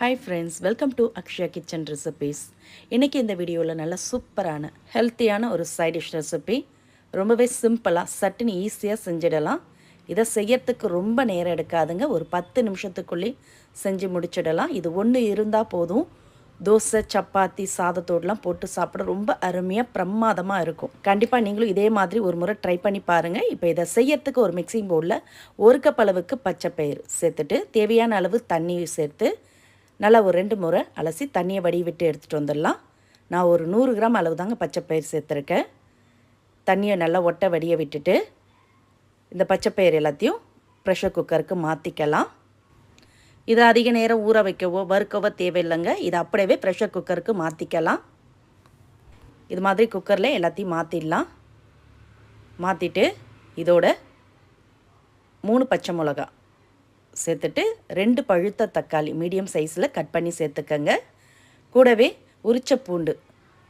Hi friends welcome to Akshaya kitchen recipes இன்றைக்கி இந்த வீடியோவில் நல்ல சூப்பரான ஹெல்த்தியான ஒரு சைட் டிஷ் ரெசிபி ரொம்பவே சிம்பிளாக சட்டுன்னு ஈஸியாக செஞ்சிடலாம். இதை செய்யறதுக்கு ரொம்ப நேரம் எடுக்காதுங்க. ஒரு பத்து நிமிஷத்துக்குள்ளே செஞ்சு முடிச்சிடலாம். இது ஒன்று இருந்தால் போதும். தோசை சப்பாத்தி சாதத்தோடலாம் போட்டு சாப்பிட ரொம்ப அருமையாக பிரமாதமாக இருக்கும். கண்டிப்பாக நீங்களும் இதே மாதிரி ஒரு முறை ட்ரை பண்ணி பாருங்கள் இப்போ இதை செய்யறதுக்கு ஒரு மிக்சிங் பவுலில் ஒரு கப் அளவுக்கு பச்சை பயிர் சேர்த்துட்டு தேவையான அளவு தண்ணி சேர்த்து நல்லா ஒரு ரெண்டு முறை அலசி தண்ணியை வடி விட்டு எடுத்துகிட்டு வந்துடலாம். நான் ஒரு நூறு கிராம் அளவு தாங்க பச்சைப்பயிர் சேர்த்துருக்கேன். தண்ணியை நல்லா ஒட்டை வடிய விட்டுட்டு இந்த பச்சைப்பயிர் எல்லாத்தையும் ப்ரெஷர் குக்கருக்கு மாற்றிக்கலாம் இதை அதிக நேரம் ஊற வைக்கவோ வறுக்கவோ தேவையில்லைங்க. இதை அப்படியே ப்ரெஷர் குக்கருக்கு மாற்றிக்கலாம் இது மாதிரி குக்கரில் எல்லாத்தையும் மாற்றிடலாம் மாற்றிட்டு இதோட மூணு பச்சை மிளகா சேர்த்துட்டு ரெண்டு பழுத்த தக்காளி மீடியம் சைஸில் கட் பண்ணி சேர்த்துக்கங்க. கூடவே உரிச்ச பூண்டு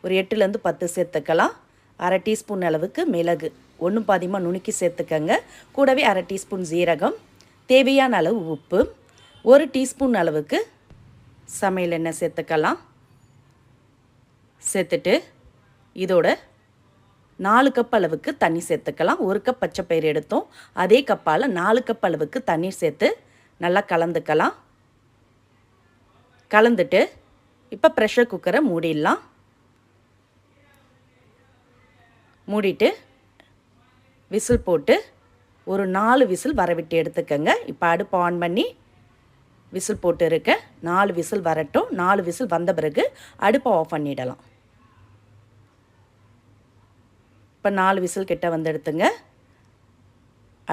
ஒரு எட்டுலேருந்து பத்து சேர்த்துக்கலாம். அரை டீஸ்பூன் அளவுக்கு மிளகு ஒன்று பாதியமாக நுணுக்கி சேர்த்துக்கங்க. கூடவே அரை டீஸ்பூன் ஜீரகம் தேவையான அளவு உப்பு ஒரு டீஸ்பூன் அளவுக்கு சமையல் எண்ணெய் சேர்த்துக்கலாம். சேர்த்துட்டு இதோட நாலு கப் அளவுக்கு தண்ணி சேர்த்துக்கலாம். ஒரு கப் பச்சை பயிர் எடுத்தோம். அதே கப்பால் நாலு கப் அளவுக்கு தண்ணி சேர்த்து நல்லா கலந்துக்கலாம். கலந்துட்டு இப்போ ப்ரெஷர் குக்கரை மூடிடலாம். மூடிட்டு விசில் போட்டு ஒரு நாலு விசில் வரவிட்டு எடுத்துக்கங்க. இப்போ அடுப்பு ஆன் பண்ணி விசில் போட்டு இருக்க நாலு விசில் வரட்டும். நாலு விசில் வந்த பிறகு அடுப்பை ஆஃப் பண்ணிடலாம். இப்போ நாலு விசில் கிட்ட வந்து எடுத்துங்க.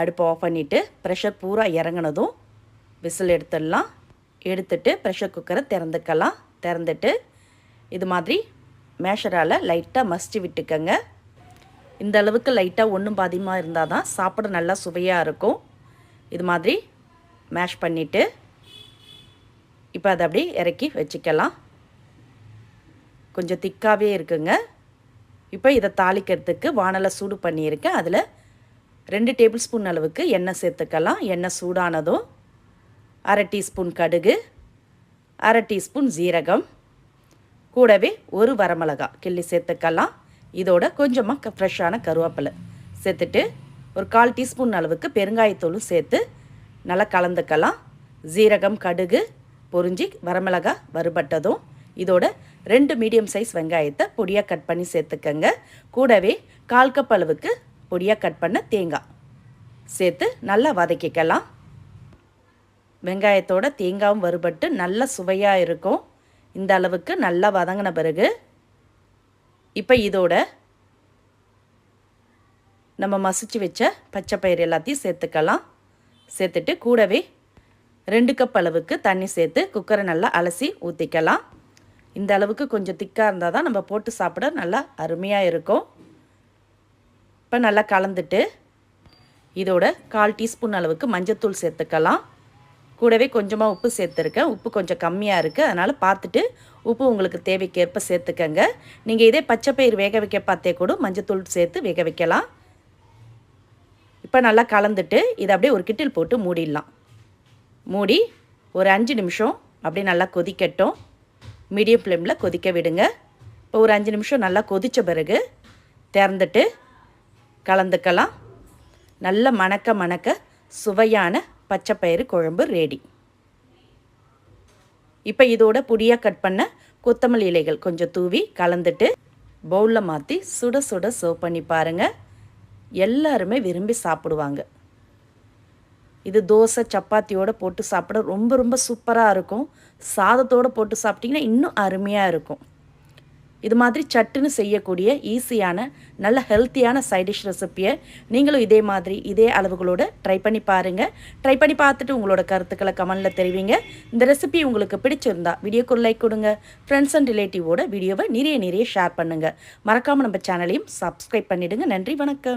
அடுப்பை ஆஃப் பண்ணிவிட்டு ப்ரெஷர் பூரா இறங்கினதும் விசில் எடுத்துடலாம். எடுத்துட்டு ப்ரெஷர் குக்கரை திறந்துக்கலாம். திறந்துட்டு இது மாதிரி மேஷரால் லைட்டாக மசிச்சு விட்டுக்கங்க. இந்த அளவுக்கு லைட்டாக ஒன்றும் பாதியமாக இருந்தால் தான் சாப்பிட நல்லா சுவையாக இருக்கும். இது மாதிரி மேஷ் பண்ணிவிட்டு இப்போ அதை அப்படியே இறக்கி வச்சுக்கலாம். கொஞ்சம் திக்காகவே இருக்குங்க. இப்போ இதை தாளிக்கிறதுக்கு வானலை சூடு பண்ணியிருக்கேன். அதில் ரெண்டு டேபிள் ஸ்பூன் அளவுக்கு எண்ணெய் சேர்த்துக்கலாம். எண்ணெய் சூடானதும் அரை டீஸ்பூன் கடுகு அரை டீஸ்பூன் ஜீரகம் கூடவே ஒரு வரமிளகா கிள்ளி சேர்த்துக்கலாம். இதோட கொஞ்சமாக ஃப்ரெஷ்ஷான கருவேப்பிலை சேர்த்துட்டு ஒரு கால் டீஸ்பூன் அளவுக்கு பெருங்காயத்தூளும் சேர்த்து நல்லா கலந்துக்கலாம். ஜீரகம் கடுகு பொறிஞ்சி வரமிளகா வறுபட்டதும் இதோட ரெண்டு மீடியம் சைஸ் வெங்காயத்தை பொடியாக கட் பண்ணி சேர்த்துக்கங்க. கூடவே கால் கப் அளவுக்கு பொடியாக கட் பண்ண தேங்காய் சேர்த்து நல்லா வதக்கிக்கலாம். வெங்காயத்தோட தேங்காயும் வறுபட்டு நல்ல சுவையாக இருக்கும். இந்த அளவுக்கு நல்லா வதங்கின பிறகு இப்போ இதோட நம்ம மசிச்சு வச்ச பச்சை பயிர் எல்லாத்தையும் சேர்த்துக்கலாம். சேர்த்துட்டு கூடவே ரெண்டு கப் அளவுக்கு தண்ணி சேர்த்து குக்கரை நல்லா அலசி ஊற்றிக்கலாம் இந்த அளவுக்கு கொஞ்சம் திக்காக இருந்தால் தான் நம்ம போட்டு சாப்பிட நல்லா அருமையாக இருக்கும். இப்போ நல்லா கலந்துட்டு இதோட கால் டீஸ்பூன் அளவுக்கு மஞ்சத்தூள் சேர்த்துக்கலாம். கூடவே கொஞ்சமாக உப்பு சேர்த்துருக்கேன். உப்பு கொஞ்சம் கம்மியாக இருக்குது அதனால் பார்த்துட்டு உப்பு உங்களுக்கு தேவைக்கேற்ப சேர்த்துக்கங்க. நீங்கள் இதே பச்சைப்பயிர் வேக வைக்க பார்த்தே கூட மஞ்சத்தூள் சேர்த்து வேக வைக்கலாம். இப்போ நல்லா கலந்துட்டு இதை அப்படியே ஒரு கிட்டில் போட்டு மூடிடலாம். மூடி ஒரு அஞ்சு நிமிஷம் அப்படியே நல்லா கொதிக்கட்டும். மீடியம் ஃப்ளேமில் கொதிக்க விடுங்க. இப்போ ஒரு அஞ்சு நிமிஷம் நல்லா கொதித்த பிறகு திறந்துட்டு கலந்துக்கலாம். நல்ல மணக்க மணக்க சுவையான பச்சைப்பயிறு குழம்பு ரெடி. இப்போ இதோட பொடியாக கட் பண்ண கொத்தமல்லி இலைகள் கொஞ்சம் தூவி கலந்துட்டு பவுலில் மாற்றி சுட சுட சர்வ் பண்ணி பாருங்கள் எல்லாருமே விரும்பி சாப்பிடுவாங்க. இது தோசை சப்பாத்தியோடு போட்டு சாப்பிட ரொம்ப ரொம்ப சூப்பராக இருக்கும். சாதத்தோடு போட்டு சாப்பிட்டிங்கன்னா இன்னும் அருமையாக இருக்கும். இது மாதிரி சட்டுன்னு செய்யக்கூடிய ஈஸியான நல்ல ஹெல்த்தியான சைடிஷ் ரெசிப்பியை நீங்களும் இதே மாதிரி இதே அளவுகளோடு ட்ரை பண்ணி பாருங்கள் ட்ரை பண்ணி பார்த்துட்டு உங்களோட கருத்துக்களை கமெண்டில் தெரிவிங்க. இந்த ரெசிபி உங்களுக்கு பிடிச்சிருந்தா வீடியோக்கு லைக் கொடுங்க. ஃப்ரெண்ட்ஸ் அண்ட் ரிலேட்டிவோட வீடியோவை நிறைய நிறைய ஷேர் பண்ணுங்கள் மறக்காமல் நம்ம சேனலையும் சப்ஸ்கிரைப் பண்ணிவிடுங்க நன்றி வணக்கம்.